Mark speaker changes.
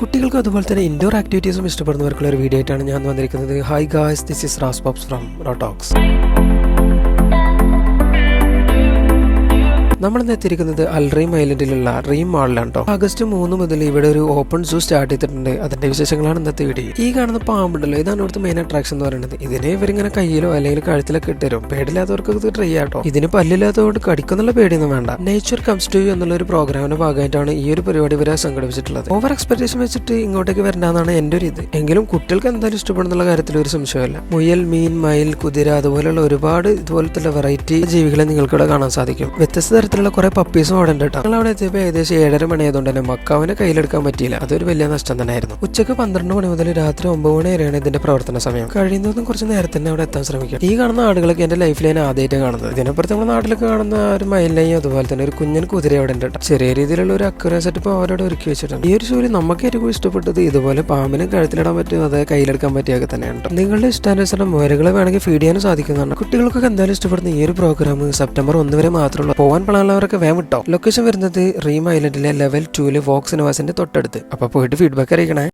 Speaker 1: കുട്ടികൾക്കും അതുപോലെ തന്നെ ഇൻഡോർ ആക്ടിവിറ്റീസും ഇഷ്ടപ്പെടുന്നവർക്കുള്ള ഒരു വീഡിയോ ആയിട്ടാണ് ഞാൻ വന്നിരിക്കുന്നത്. Hi guys this is Raz pops from Rotox നമ്മൾ എത്തിയിരിക്കുന്നത് അൽറീം ഐലൻഡിലുള്ള റീം മാളിലാണ് കേട്ടോ ആഗസ്റ്റ് മൂന്ന് മുതൽ ഇവിടെ ഒരു ഓപ്പൺ സൂ സ്റ്റാർട്ട് ചെയ്തിട്ടുണ്ട്. അതിന്റെ വിശേഷങ്ങളാണ് ഇന്നത്തെ വീഡിയോ. ഈ കാണുന്ന പാമ്പുണ്ടല്ലോ ഇതാണ് ഇവിടുത്തെ മെയിൻ അട്രാക്ഷൻ എന്ന് പറയുന്നത്. ഇതിനെ ഇവരിങ്ങനെ കയ്യിലോ അല്ലെങ്കിൽ കഴുത്തിലൊക്കെ ഇട്ടുതരും. പേടില്ലാത്തവർക്ക് ഇത് ട്രൈ ആട്ടോ ഇതിന് പല്ലില്ലാത്തതുകൊണ്ട് കടിക്കുന്നുള്ള പേടിയൊന്നും വേണ്ട. നേച്ചർ കംസ് ടു എന്നുള്ള ഒരു പ്രോഗ്രാമിന്റെ ഭാഗമായിട്ടാണ് ഈ ഒരു പരിപാടി ഇവരെ സംഘടിപ്പിച്ചിട്ടുള്ളത്. ഓവർ എക്സ്പെക്ടേഷൻ വെച്ചിട്ട് ഇങ്ങോട്ടേക്ക് വരണ്ടെന്നാണ് എന്റെ ഒരു ഇത്. എങ്കിലും കുട്ടികൾക്ക് എന്തായാലും ഇഷ്ടപ്പെടുന്നുള്ള കാര്യത്തിൽ ഒരു സംശയമല്ല മുയൽ മീൻ മയിൽ കുതിര അതുപോലെയുള്ള ഒരുപാട് ഇതുപോലത്തെ വെറൈറ്റി ജീവികളെ നിങ്ങൾക്കിവിടെ കാണാൻ സാധിക്കും. വ്യത്യസ്ത തരത്തിലുള്ള കുറെ പപ്പീസും അവിടെ ഉണ്ട് കേട്ടോ. ഞങ്ങൾ അവിടെ എത്തിയപ്പോൾ ഏകദേശം ഏഴര മണിയായതുകൊണ്ട് തന്നെ മക്കാവിനെ കയ്യിലെടുക്കാൻ പറ്റിയില്ല. അതൊരു വലിയ നഷ്ടം തന്നെയായിരുന്നു. ഉച്ചയ്ക്ക് പന്ത്രണ്ട് മണി മുതൽ രാത്രി ഒമ്പത് മണി വരെയാണ് ഇതിന്റെ പ്രവർത്തന സമയം. കഴിയുന്നതും കുറച്ച് നേരത്തെ തന്നെ അവിടെ എത്താൻ ശ്രമിക്കും. ഈ കാണുന്ന ആടുകളൊക്കെ എന്റെ ലൈഫിൽ ഞാൻ ആദ്യമായിട്ട് കാണുന്നത്. ഇതിനപ്പുറത്ത് നമ്മുടെ നാട്ടിലൊക്കെ കാണുന്ന ഒരു മയിലയും അതുപോലെ തന്നെ ഒരു കുഞ്ഞൻ കുതിര അവിടെ ഉണ്ട് ചെറിയ രീതിയിലുള്ള ഒരു അക്യൂറൻസ് സെറ്റപ്പ് അവരോട് ഒരുക്കി വെച്ചിട്ടുണ്ട്. ഈ ഒരു ജോലി നമുക്ക് ഏറ്റവും ഇഷ്ടപ്പെട്ടത് ഇതുപോലെ പാമ്പിനെ കഴുത്തിലിടാൻ പറ്റും അത് കയ്യിലെടുക്കാൻ പറ്റിയൊക്കെ തന്നെയാണ് നിങ്ങളുടെ ഇഷ്ടാനുസരണം മുയലുകളെ വേണമെങ്കിൽ ഫീഡ് ചെയ്യാനും സാധിക്കുന്നതാണ്. കുട്ടികൾക്കൊക്കെ എന്തായാലും ഇഷ്ടപ്പെടുന്ന ഈ ഒരു പ്രോഗ്രാം സെപ്റ്റംബർ ഒന്ന് വരെ മാത്രമുള്ളൂ പോകാൻ പ്ലാനുള്ളവരൊക്കെ വേഗം വിട്ടോ. ലൊക്കേഷൻ വരുന്നത് റീം ഐലൻഡിലെ ലെവൽ ടൂൽ വോക്സ് നിവാസിന്റെ തൊട്ടടുത്ത്. അപ്പൊ പോയിട്ട് ഫീഡ്ബാക്ക് അറിയിക്കണേ.